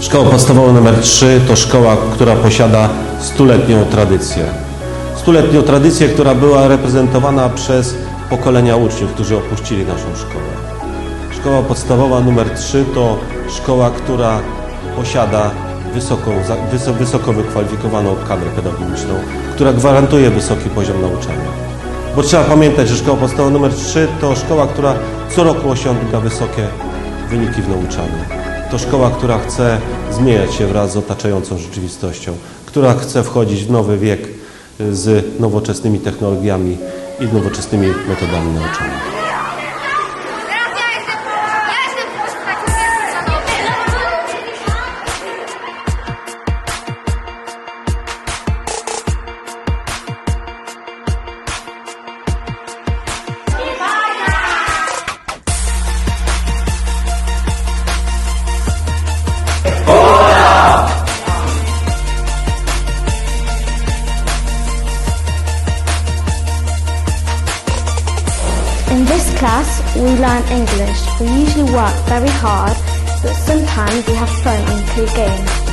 Szkoła podstawowa nr 3 to szkoła, która posiada stuletnią tradycję. Stuletnią tradycję, która była reprezentowana przez pokolenia uczniów, którzy opuścili naszą szkołę. Szkoła podstawowa nr 3 to szkoła, która posiada wysoką, wysoko wykwalifikowaną kadrę pedagogiczną, która gwarantuje wysoki poziom nauczania. Bo trzeba pamiętać, że szkoła podstawowa nr 3 to szkoła, która co roku osiąga wysokie wyniki w nauczaniu. To szkoła, która chce zmieniać się wraz z otaczającą rzeczywistością, która chce wchodzić w nowy wiek z nowoczesnymi technologiami i nowoczesnymi metodami nauczania. Class, we learn English. We usually work very hard, but sometimes we have fun and play games.